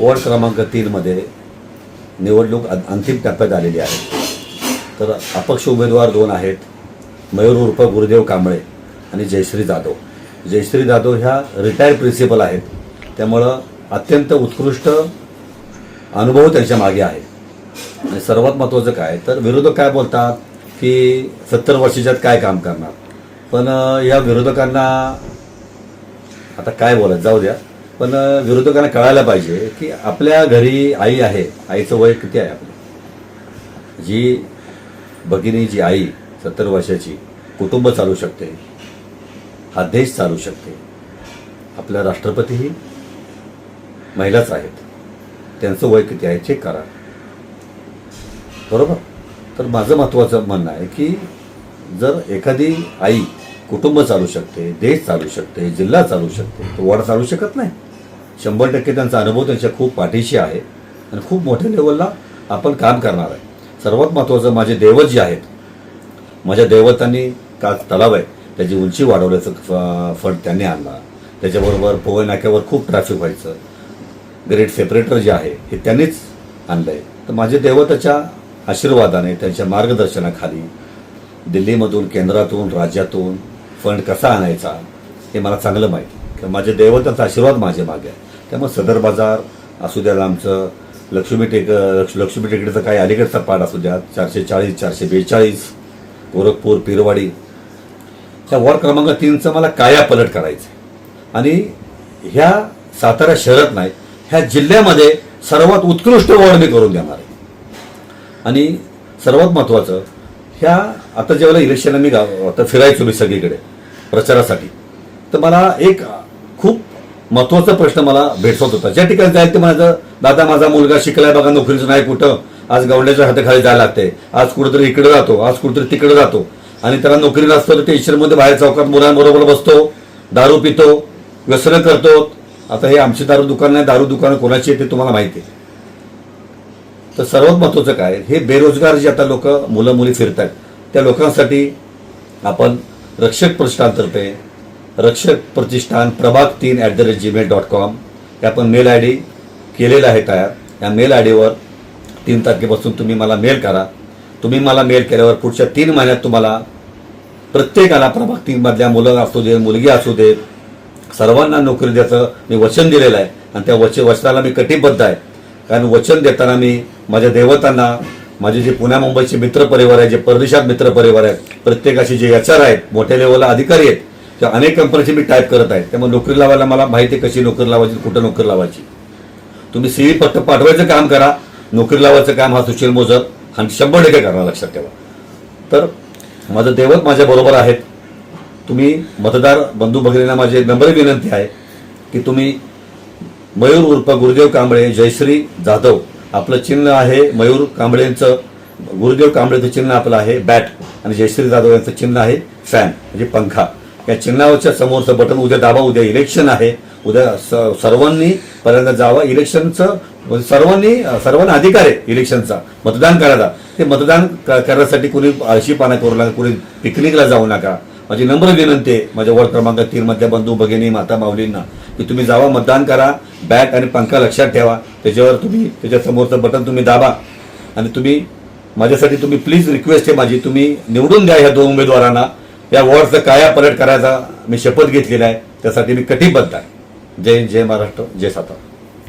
Ward क्रमांक तीनमध्ये निवडणूक अं- अंतिम टप्प्यात आलेली आहे. तर अपक्ष उमेदवार दोन आहेत मयूर उर्फ गुरुदेव कांबळे आणि जयश्री जाधव. जयश्री जाधव ह्या रिटायर्ड प्रिन्सिपल आहेत. त्यामुळं अत्यंत उत्कृष्ट अनुभव त्यांच्या मागे आहे. आणि सर्वात महत्त्वाचं काय तर विरोधक काय बोलतात की सत्तर वर्षाच्यात काय काम करणार? पण या विरोधकांना आता काय बोलत जाऊ द्या. पण विरोधकांना कळायला पाहिजे की आपल्या घरी आई आहे. आईचं वय किती आहे आपलं? जी भगिनी जी आई सत्तर वर्षाची कुटुंब चालू शकते. हा देश चालू शकते. आपल्या राष्ट्रपतीही महिलाच आहेत. त्यांचं वय किती आहे चेक करा. बरोबर? तर माझं महत्त्वाचं म्हणणं आहे की जर एखादी आई कुटुंब चालू शकते देश चालू शकते जिल्हा चालू शकते तो वाढ चालू शकत नाही. शंभर टक्के त्यांचा अनुभव त्यांच्या खूप पाठीशी आहे. आणि खूप मोठ्या लेवलला आपण काम करणार आहे. सर्वात महत्त्वाचं माझे दैवत जे आहेत माझ्या दैवतांनी का तलाव आहे त्याची उंची वाढवल्याचं फ- फंड त्यांनी आणला. त्याच्याबरोबर पोवई नाक्यावर खूप ट्रॅफिक व्हायचं. ग्रेट सेपरेटर जे आहे हे त्यांनीच आणलं आहे तर माझे दैवताच्या आशीर्वादाने त्यांच्या मार्गदर्शनाखाली दिल्लीमधून केंद्रातून राज्यातून फंड कसा आणायचा हे मला चांगलं माहिती. कारण माझे दैवताचा आशीर्वाद माझे मागे आहे. त्यामुळे सदर बाजार असू द्याल आमचं लक्ष्मी टेक लक्ष लक्ष्मी टेकडीचं काही अलीकडचा पाठ असू द्या चारशे चाळीस चारशे बेचाळीस गोरखपूर पिरवाडी. त्या वॉर्ड क्रमांक तीनचं मला काया पलट करायचं आणि ह्या सातारा शहरात नाही ह्या जिल्ह्यामध्ये सर्वात उत्कृष्ट वॉर्ड मी करून देणार आहे. आणि सर्वात महत्त्वाचं ह्या आता ज्यावेळेला इलेक्शनला मी गाव आता फिरायचो मी सगळीकडे प्रचारासाठी तर मला एक महत्त्वाचा महत्त्वाचा प्रश्न मला भेटवत होता. ज्या ठिकाणी जाईल ते दादा माझा मुलगा शिकलाय बघा नोकरीचं नाही कुठं. आज गवंड्याच्या हाताखाली जायला लागते आज कुठेतरी इकडे जातो आज कुठेतरी तिकडे जातो. आणि त्याला नोकरी नसतो तर टेन्शनमध्ये बाहेर चौकात मुलांबरोबर बसतो दारू पितो व्यसनं करतो. आता हे आमची दारू दुकान नाही दारू दुकानं कोणाची आहे ते तुम्हाला माहिती आहे. तर सर्वात महत्त्वाचं काय हे बेरोजगार जे आता लोक मुलं मुली फिरत आहेत त्या लोकांसाठी आपण रक्षक प्रश्नांतर्फे रक्षक प्रतिष्ठान प्रभाग तीन at the rate Gmail dot com हे आपण मेल आय डी केलेला आहे तयार. या मेल आय डीवर तीन तारखेपासून तुम्ही मला मेल करा. तुम्ही मला मेल केल्यावर पुढच्या तीन महिन्यात तुम्हाला प्रत्येकाला प्रभाग तीनमधल्या मुलं असू दे मुलगी असू दे सर्वांना नोकरी द्यायचं मी वचन दिलेलं आहे. आणि त्या वच वचनाला मी कटिबद्ध आहे. कारण वचन देताना मी माझ्या देवतांना माझे जे पुण्या मुंबईचे मित्र परिवार आहे जे परदेशात मित्र परिवार आहेत प्रत्येकाचे जे एच आर आहेत मोठ्या लेवलला अधिकारी आहेत त्या अनेक कंपन्याची मी टाईप करत आहे त्यामुळे नोकरी लावायला मला माहिती आहे कशी नोकरी लावायची कुठं नोकरी लावायची. तुम्ही सी फक्त पाठवायचं काम करा नोकरी लावायचं काम हा सुशील मोजर आणि शंभर टक्के करणार लक्षात ठेवा. तर माझं दैवत माझ्याबरोबर आहेत. तुम्ही मतदार बंधू भगिनींना माझी नम्र विनंती आहे की तुम्ही मयूर उर्फ गुरुदेव कांबळे जयश्री जाधव आपलं चिन्ह आहे मयूर कांबळेंचं गुरुदेव कांबळेचं चिन्ह आपलं आहे बॅट आणि जयश्री जाधव यांचं चिन्ह आहे फॅन म्हणजे पंखा. या चिन्हावरच्या समोरचं बटन उद्या दाबा उद्या इलेक्शन आहे. उद्या स- सर्वांनी पर्यंत जावा. इलेक्शनचं म्हणजे सर्वांनी सर्वांना अधिकार आहे इलेक्शनचा मतदान करायचा ते मतदान करण्यासाठी करण्यासाठी कोणी आळशीपाना करू नका कुणी पिकनिकला जाऊ नका. माझी नम्र विनंती आहे माझ्या वॉर्ड क्रमांक तीन मधल्या बंधू भगिनी माता माऊलींना की तुम्ही जावा मतदान करा. बॅट आणि पंखा लक्षात ठेवा. त्याच्यावर तुम्ही त्याच्या समोरचं बटन तुम्ही दाबा. आणि तुम्ही माझ्यासाठी तुम्ही प्लीज रिक्वेस्ट आहे माझी. तुम्ही निवडून द्या ह्या दोन उमेदवारांना. या वॉर्डचं काया पलट करायचा मी शपथ घेतलेला आहे त्यासाठी मी कटिबद्ध आहे. जय जय महाराष्ट्र जय सातारा.